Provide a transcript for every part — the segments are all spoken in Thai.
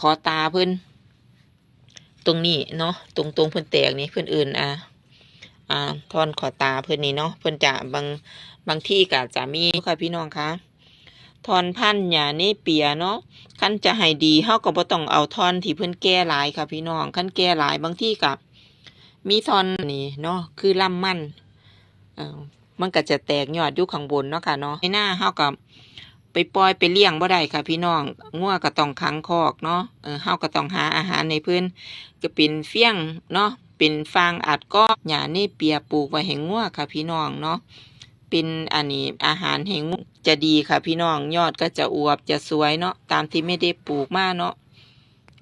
ขอตาเพิ่นตรงนี้เนาะตรงตรงเพิ่นแตกนี่เพิ่นอื่นอ่าอ่าทอนขอตาเพิ่นนี่เนาะเพิ่นจะบางบางที่ก็จะมีค่ะพี่น้องคะทอนพันหญ้าเนี่เปียเนาะคันจะให้ดีเฮาก็บ่ต้องเอาทอนที่เพิ่นแก้หลายค่ะพี่น้องคันแก้หลายบางที่ก็มีทอนนี่เนาะคือลำมันเอ่อมันก็จะแตกยอดอยู่ข้างบนเนาะค่ะเนาะในหน้าเฮาก็ ไปปล่อยไปเลี้ยงบ่ได้ค่ะ พี่น้องงัวก็ต้องขังคอกเนาะเออเฮาก็ต้องหาอาหารในพิ่นก็เป็นเฟี้ยงเนาะเป็นฟางอัดก็หญ้านี่เปียปลูกไว้ให้งัวค่ะ พี่น้องเนาะเป็นอันนี้อาหารให้งัวจะดีค่ะ พี่น้องยอดก็จะอวบจะสวยเนาะตามที่ไม่ได้ปลูกมาเนาะ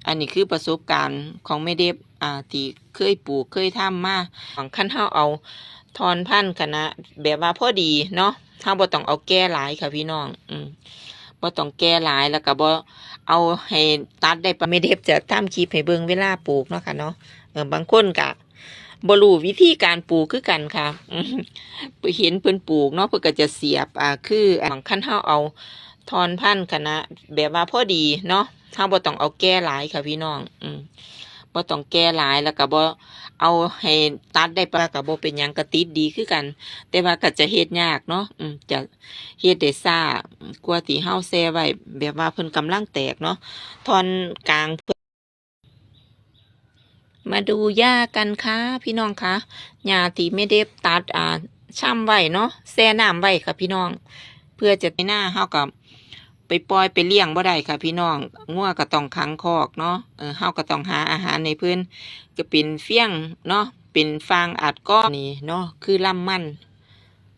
อันนี้คือประสบการณ์ของไม่ได้อ่าที่เคยปลูกเคยทำมาคันเฮาเอาทอนพันธุ์คณะแบบว่าพอดีเนาะ เฮาบ่ต้องเอาแก่หลายค่ะพี่น้อง อืมบ่ต้องแก่หลายแล้วก็บ่เอาให้ตัดได้ปะไม่เด็บจะทำคลิปให้เบิ่งเวลาปลูกเนาะค่ะเนาะเออบางคนก็บ่รู้วิธีการปลูกคือกันค่ะเห็นเพิ่นปลูกเนาะเพิ่นก็จะเสียบอ่าคือบางคันเฮาเอาทอนพันคณะแบบว่าพอดีเนาะเฮาบ่ต้องเอาแก่หลายค่ะพี่น้อง อืม บ่ต้องแก่หลายแล้วก็บ่เอาให้ตัดได้ปะก็บ่เป็นยังก็ติดดีคือกัน แต่ว่าก็จะเฮ็ดยากเนาะอืมจะเฮ็ดได้ซ่ากว่าที่เฮาแซ่ไว้แบบว่าเพิ่นกำลังแตกเนาะทอนกลางเพิ่นมาดูหญ้ากันค่ะพี่น้องคะหญ้าที่ไม่ได้ตัดอ่าช่ำไว้เนาะแช่น้ำไว้ค่ะพี่น้อง เพื่อจะในหน้าเฮากับ ไปปล่อยไปเลี้ยงบ่ได้ค่ะ พี่น้องงัวก็ต้องขังคอกเนาะเออเฮาก็ต้องหาอาหารในพิ่นก็เป็นเฟี้ยงเนาะเป็นฟางอัดก้อนนี่เนาะคือลำมัน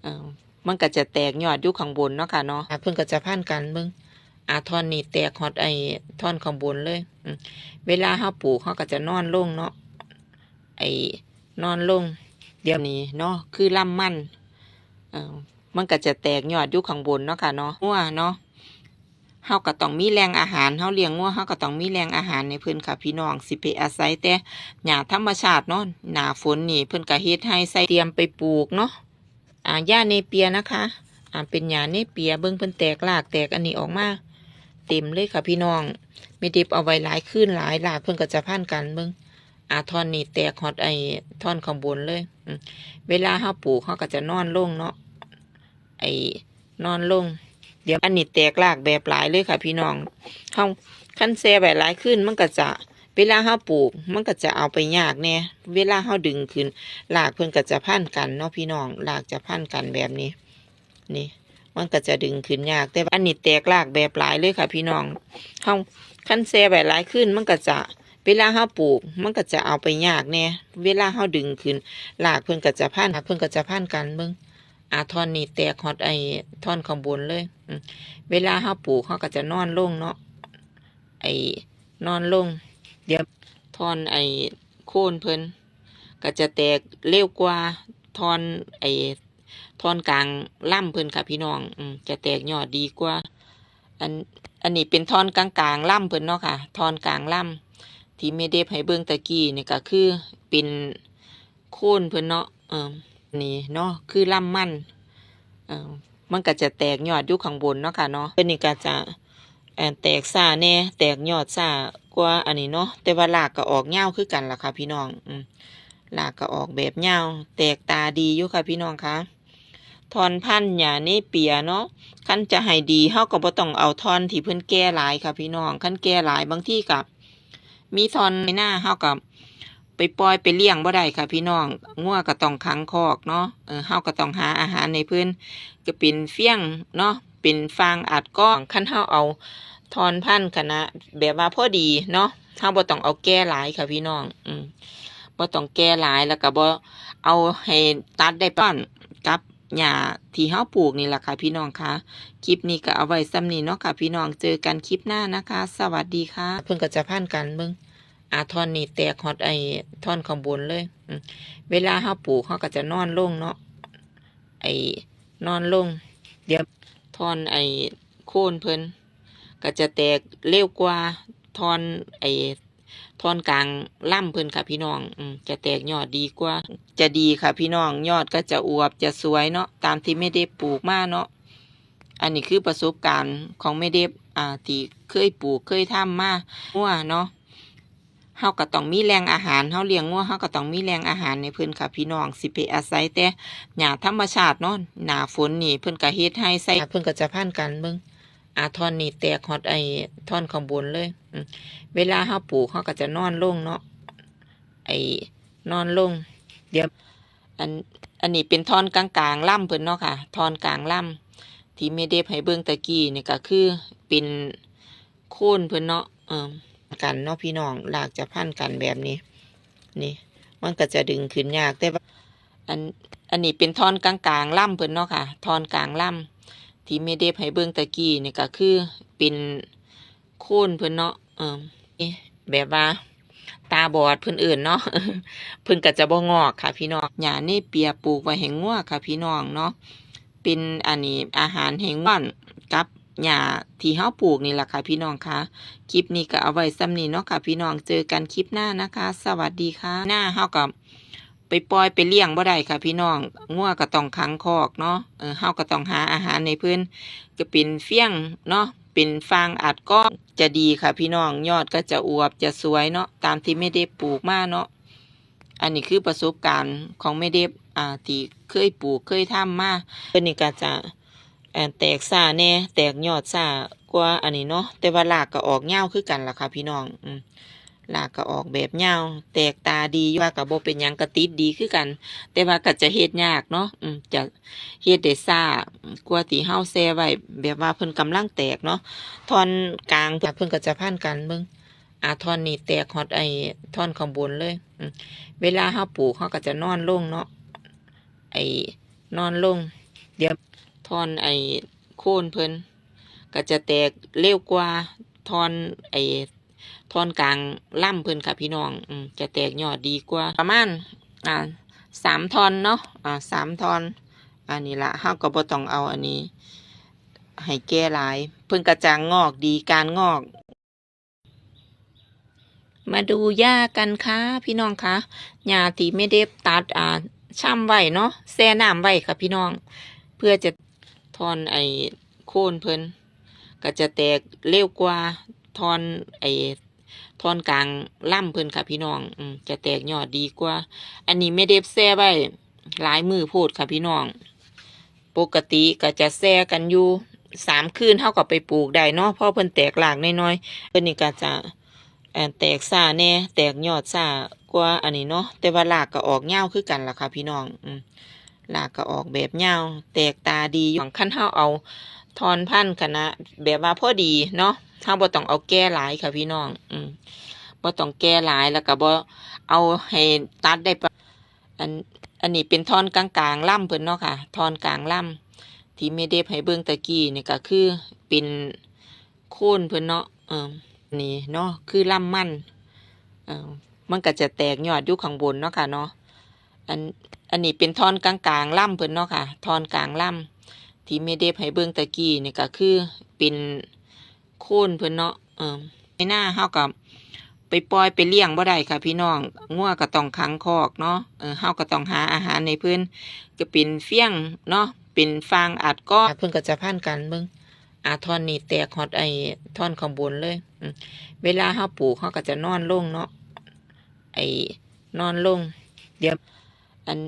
เออมันก็จะแตกยอดอยู่ข้างบนเนาะค่ะเนาะเพิ่นก็จะพันกันเบิ่งอาท่อนนี่แตกฮอดไอ้ท่อนข้างบนเลยเวลาเฮาปลูกเฮาก็จะนอนลงเนาะไอ้นอนลง เดี๋ยวนี้เนาะคือลำมันเออมันก็จะแตกยอดอยู่ข้างบนเนาะค่ะเนาะงัวเนาะ เฮาก็ต้องมีแรงอาหารเฮาเลี้ยงงัวเฮาก็ต้องมีแรงอาหารในเพิ่นค่ะพี่น้องสิไปอาศัยแต่หญ้าธรรมชาติเนาะหน้าฝนนี่เพิ่นก็เฮ็ดให้ใส่เตรียมไปปลูกเนาะอ่าหญ้าเนเปียนะคะอ่าเป็นหญ้าเนเปียเบิ่งเพิ่นแตกรากแตกอันนี้ออกมาเต็มเลยค่ะพี่น้องไม่ได้เอาไว้หลายขึ้นหลายรากเพิ่นก็จะพันกันเบิ่งอาท่อนนี้แตกฮอดไอ้ท่อนข้างบนเลยเวลาเฮาปลูกเฮาก็จะนอนลงเนาะไอ้นอนลง เดี๋ยวอันนี้แตกรากแบบหลายเลยค่ะพี่น้องเฮาคันแซ่ไว้หลายขึ้นมันก็จะเวลาเฮาปลูกมันก็จะเอาไปยากแน่เวลาเฮาดึงขึ้นรากเพิ่นก็จะพันกันเนาะพี่น้องรากจะพันกันแบบนี้ นี่ มันก็จะดึงขึ้นยาก แต่ว่าอันนี้แตกรากแบบหลายเลยค่ะ พี่น้องเฮาคันแซ่ไว้หลายขึ้นมันก็จะเวลาเฮาปลูกมันก็จะเอาไปยากแน่เวลาเฮาดึงขึ้นรากเพิ่นก็จะพันรากเพิ่นก็จะพันกันเบิ่งอาทอนนี้แตกฮอดไอท่อนข้างบนเลย เวลาเฮาปลูกเฮาก็จะนอนลงเนาะไอ้นอนลง เดี๋ยวทอนไอ้โค่นเพิ่นก็จะแตกเร็วกว่าทอนไอ้ทอนกลางล่ำเพิ่นค่ะพี่น้องอืมจะแตกยอดดีกว่า อันอันนี้เป็นทอนกลางกลางล่ำเพิ่นเนาะค่ะ ทอนกลางล่ำที่ไม่ได้ให้เบิ่งตะกี้นี่ก็คือเป็นโค่นเพิ่นเนาะเออนี่เนาะคือล่ำมันเออ มันก็จะแตกยอดอยู่ข้างบนเนาะค่ะเนาะเพิ่นนี่ก็จะแตกซ่าแน่แตกยอดซ่ากว่าอันนี้เนาะแต่ว่ารากก็ออกยาคือกันล่ะค่ะ พี่น้องอืมลากก็ออกแบบยาแตกตาดีอยู่ค่ะ พี่น้องคะทอนพันธุ์หญ้าเนเปียเนาะคันจะให้ดีเฮาก็บ่ต้องเอาทอนที่เพิ่นแก่หลายค่ะ พี่น้องคันแก่หลายบางที่กับมีทอนในหน้าเฮากับ ไปปล่อยไปเลี้ยงบ่ได้ค่ะพี่น้องงัวก็ต้องขังคอกเนาะเออเฮาก็ต้องหาอาหารในพิ่นก็เป็นเฟี้ยงเนาะเป็นฟางอัดก้องคันเฮาเอาทอนพันธุ์คณะแบบว่าพอดีเนาะเฮาบ่ต้องเอาแก่หลายค่ะพี่น้อง อืมบ่ต้องแก่หลายแล้วก็บ่เอาให้ตัดได้ป้อนกับหญ้าที่เฮาปลูกนี่แหละค่ะพี่น้องคะคลิปนี้ก็เอาไว้ซ้ำนี้เนาะค่ะพี่น้องเจอกันคลิปหน้านะคะ สวัสดีค่ะเพิ่นก็จะพันกันเบิ่ง อาท่อนนี้แตกฮอดไอ้ท่อนข้างบนเลยเวลาเฮาปลูกเฮาก็จะนอนลงเนาะไอ้นอนลง เดี๋ยวท่อนไอ้โค่นเพิ่นก็จะแตกเร็วกว่าท่อนไอ้ทอนกลางล่ำเพิ่นค่ะพี่น้องอืจะแตกยอดดีกว่า จะดีค่ะพี่น้องยอดก็จะอวบจะสวยเนาะตามที่ไม่ได้ปลูกมาเนาะอันนี้คือประสบการณ์ของแม่เด็บอ่าที่เคยปลูกเคยทำมางัวเนาะ เฮาก็ต้องมีแหล่งอาหารเฮาเลี้ยงงัวเฮาก็ต้องมีแหล่งอาหารในเพิ่นค่ะพี่น้องสิไปอาศัยแต่หญ้าธรรมชาติเนาะหน้าฝนนี่เพิ่นก็เฮ็ดให้ใส่เพิ่นก็จะพันกันเบิ่งอาท่อนนี่แตกฮอดไอ้ท่อนข้างบนเลยเวลาเฮาปลูกเฮาก็จะนอนลงเนาะไอ้นอนลง เดี๋ยวอันอันนี้เป็นท่อนกลางๆล่ำเพิ่นเนาะค่ะท่อนกลางล่ำที่แม่เด็บให้เบิ่งตะกี้นี่ก็คือเป็นโค่นเพิ่นเนาะเออ กันเนาะพี่น้องหลากจะพันกันแบบนี้ นี่ มันก็จะดึงขึ้นยากแต่ว่าอันอันนี้เป็นท่อนกลางๆล่ำเพิ่นเนาะค่ะท่อนกลางล่ำที่แม่เด็บให้เบิ่งตะกี้นี่ก็คือเป็นโค่นเพิ่นเนาะเออมีแบบว่า ตาบอดเพิ่นอื่นเนาะเพิ่นก็จะบ่งอกค่ะ พี่น้องหญ้านี่เปียปลูกไว้ให้งัวค่ะ พี่น้องเนาะเป็นอันนี้อาหารให้งัวกับ หญ้าที่เฮาปลูกนี่แหละค่ะพี่น้องค่ะคลิปนี้ก็เอาไว้ซ้ำนี้เนาะค่ะพี่น้องเจอกันคลิปหน้านะคะ สวัสดีค่ะ หน้าเฮาก็ไปปล่อยไปเลี้ยงบ่ได้ค่ะพี่น้องงัวก็ต้องขังคอกเนาะเออเฮาก็ต้องหาอาหารในเพิ่นก็เป็นเฟี้ยงเนาะเป็นฟางอัดก้อนจะดีค่ะพี่น้องยอดก็จะอวบจะสวยเนาะตามที่ไม่ได้ปลูกมาเนาะอันนี้คือประสบการณ์ของแม่เด็บอ่าที่เคยปลูกเคยทำมาเพิ่นนี่ก็จะ อ่อแตกซ่าแน่แตกยอดซ่ากว่าอันนี้เนาะแต่ว่ารากก็ออกยาคือกันล่ะค่ะพี่น้องอืมรากก็ออกแบบยาแตกตาดีว่าก็บ่เป็นยังก็ติดดีคือกัน แต่ว่าก็จะเฮ็ดยากเนาะอืมจะเฮ็ดได้ซ่ากว่าที่เฮาแซ่ไว้แบบว่าเพิ่นกำลังแตกเนาะท่อนกลางเพิ่นก็จะพันกันเบิ่งอาท่อนนี้แตกฮอดไอ้ท่อนข้างบนเลยอืเวลาเฮาปลูกเฮาก็จะนอนลงเนาะไอ้นอนลง เดี๋ยว ทอนไอ้โค่นเพิ่นก็จะแตกเร็วกว่าทอนไอ้ทอนกลางล่ำเพิ่นค่ะพี่น้องอจะแตกยอดดีกว่าประมาณอ่าสามทอนเนาะอ่าสามทอนอันนี้ละเฮาก็บ่ต้องเอาอันนี้ ให้แก่หลาย เพิ่นกระจางงอกดีการงอก มาดูหญ้ากันค่ะพี่น้องคะหญ้าที่ไม่ได้ตัดอ่าช่ำไว้เนาะแช่น้ำไว้ค่ะพี่น้อง เพื่อจะ ทอนไอ้โค่นเพิ่นก็จะแตกเร็วกว่าทอนไอ้ทอนกลางล่ำเพิ่นค่ะพี่น้องอืมจะแตกยอดดีกว่า อันนี้ไม่ได้แช่ไว้หลายมือโพดค่ะพี่น้อง ปกติก็จะแช่กันอยู่สามคืนเท่ากับไปปลูกได้เนาะพราะเพิ่นแตกหลากน้อยๆเพิ่นนี่ก็จะแตกซ่าแน่แตกยอดซ่ากว่าอันนี้เนาะแต่ว่ารากก็ออกเงาคือกันล่ะค่ะพี่น้องอืม รากก็ออกแบบเงาแตกตาดีอยู่ขั้นเฮาเอาทอนพันคณะแบบว่าพอดีเนาะเฮาบ่ต้องเอาแก่หลายค่ะพี่น้อง อืมบ่ต้องแก่หลายแล้วก็บ่เอาให้ตัดได้ปะอันอันนี้เป็นทอนกลางๆล่ำเพิ่นเนาะค่ะ ทอนกลางล่ำที่แม่เด็บให้เบิ่งตะกี้นี่ก็คือเป็นโค่นเพิ่นเนาะเออนี่เนาะคือล่ำมันเออมันก็จะแตกยอดอยู่ข้างบนเนาะค่ะเนาะ อันอันนี้เป็นท่อนกลางๆล่ำเพิ่นเนาะค่ะท่อนกลางล่ำที่แม่เด็บให้เบิ่งตะกี้นี่ก็คือเป็นโค่นเพิ่นเนาะเออในหน้าเฮากับไปปล่อยไปเลี้ยงบ่ได้ค่ะพี่น้องงัวก็ต้องขังคอกเนาะเออเฮาก็ต้องหาอาหารในเพิ่นก็เป็นเฟี้ยงเนาะเป็นฟางอัดก้อนเพิ่นก็จะพันกันเบิ่งอาท่อนนี้แตกฮอดไอ้ท่อนข้างบนเลยเวลาเฮาปลูกเฮาก็จะนอนลงเนาะไอ้นอนลงเดี๋ยว อัน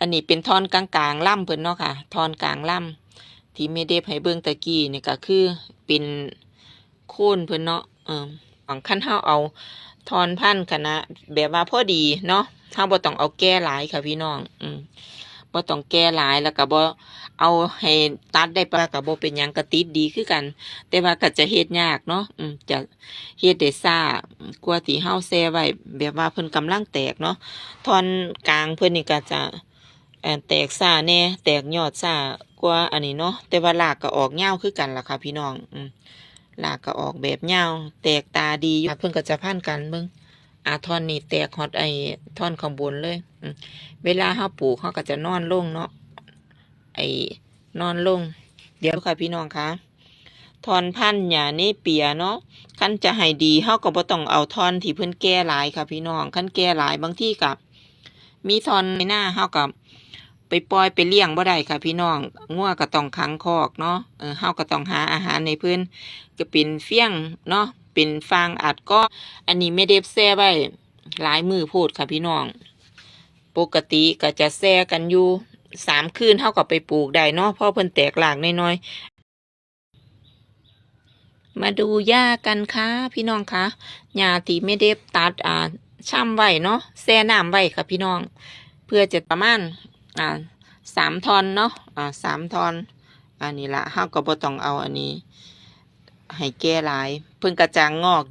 อันนี้เป็นท่อนกลางๆล่ำเพิ่นเนาะค่ะท่อนกลางล่ำที่เม่เด็บให้เบิ่งตะกี้นี่ก็คือเป็นโค่นเพิ่นเนาะเออของขั้นเฮาเอาทอนพันคณะแบบว่าพอดีเนาะเฮาบ่ต้องเอาแก้หลายค่ะพี่น้อง อืมบ่ต้องแก้หลายแล้วก็บ่ เอาให้ตัดได้ปะกับโบเป็นยังกระติดดีคือกัน แต่ว่าก็จะเฮ็ดยากเนาะจะเฮ็ดได้ซ่ากว่าที่เฮาแซ่ไว้แบบว่าเพิ่นกำลังแตกเนาะท่อนกลางเพิ่นนี่ก็จะแตกซ่าแน่แตกยอดซ่ากว่าอันนี้เนาะแต่ว่ารากก็ออกยาวคือกันล่ะค่ะพี่น้องอืมรากก็ออกแบบยาแตกตาดีอยู่เพิ่นก็จะพันกันเบิ่งอาท่อนนี้แตกฮอดไอท่อนข้างบนเลยอืเวลาเฮาปลูกเฮาก็จะนอนลงเนาะ ไอ้นอนลง เดี๋ยวค่ะพี่น้องคะทอนพันหญ้านี่เปียเนาะคันจะให้ดีเฮาก็บ่ต้องเอาทอนที่เพิ่อนแก่หลายค่ะพี่น้องคันแก่หลายบางที่กับมีทอนในหน้าเฮากับไปปล่อยไปเลี้ยงบ่ได้ค่ะพี่น้องงัวก็ต้องขังคอกเนาะเออเฮาก็ต้องหาอาหารในเพิ่นก็เป็นเฟี้ยงเนาะเป็นฟางอัดก็อันนี้ไม่ได้แซ่ไว้หลายมือโพดค่ะพี่น้อง ปกติก็จะแซ่กันอยู่ สามคืนเท่ากับไปปลูกได้เนาะพราะเพิ่นแตกหลากน้อยๆ มาดูหญ้ากันค่ะพี่น้องคะหญ้าที่ไม่ได้ตัดอ่าช่ำไว้เนาะแซ่น้ำไว้ค่ะพี่น้อง เพื่อจะประมาณอ่าสามทอนเนาะอ่าสามทอนอันนี้ละเฮาก็บ่ต้องเอาอันนี้ให้แก่หลาย เพิ่นกระจางงอก